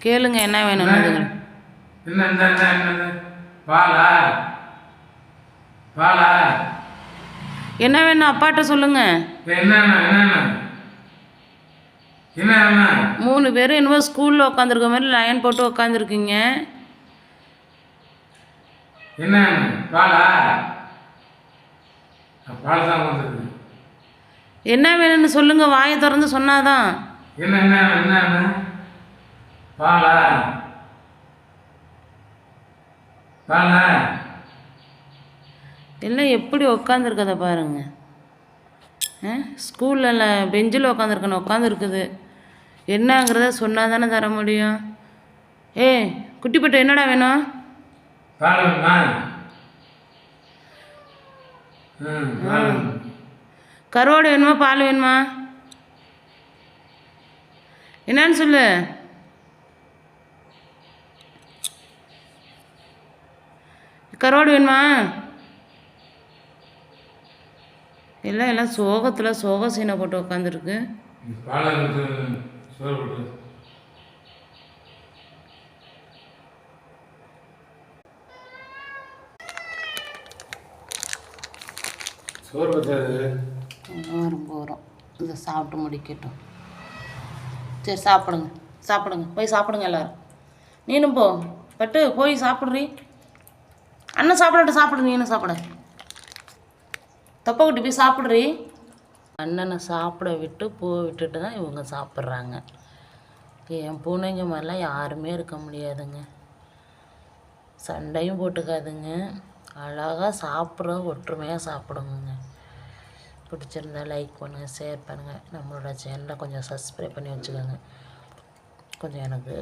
கேளுங்க என்ன வேணும் என்ன என்ன என்ன என்ன என்ன வேணும் அப்பாட்ட சொல்லுங்க. மூணு பேரும் என்னமோ ஸ்கூலில் உட்காந்துருக்க மாதிரி லைன் போட்டு உட்காந்துருக்கீங்க என்ன வேணும்னு சொல்லுங்க வாயை திறந்து சொன்னாதான். என்ன என்ன என்னண்ணா பாலா பாலா எல்லாம் எப்படி உட்காந்துருக்கத பாருங்க. ஆ? ஸ்கூலில் பெஞ்சில் உட்காந்துருக்கணும் உட்காந்துருக்குது என்னங்கிறத சொன்னால் தானே தர முடியும். ஏய் குட்டிப்பட்டு என்னடா வேணும். கருவாடு வேணுமா பால் வேணுமா? என்னன்னு சொல்லு. கருவாடு வேணுமா? எல்லாம் எல்லாம் சோகத்தில் சோக சீனை போட்டு உட்காந்துருக்கு பத்தாது வரும். இதை சாப்பிட்டு முடிக்கட்டும். சரி சாப்பிடுங்க. சாப்பிடுங்க. போய் சாப்பிடுங்க எல்லாரும். நீனும் போ. பட்டு போய் சாப்பிட்றீ. அண்ணன் சாப்பிடட்டும் சாப்பிடு நீனும் சாப்பிட? தப்பா குட்டி போய் சாப்பிட்றீ. அண்ணனை சாப்பிட விட்டு பூ விட்டுட்டு தான் இவங்க சாப்பிட்றாங்க. என் பூனைங்க மாதிரிலாம் யாருமே இருக்க முடியாதுங்க. சண்டையும் போட்டுக்காதுங்க. அழகாக சாப்பிட்ற ஒற்றுமையாக சாப்பிடுங்க பிடிச்சிருந்தா லைக் பண்ணுங்கள் ஷேர் பண்ணுங்கள் நம்மளோட சேனலை கொஞ்சம் சப்ஸ்கிரைப் பண்ணி வச்சுக்கோங்க. கொஞ்சம் எனக்கு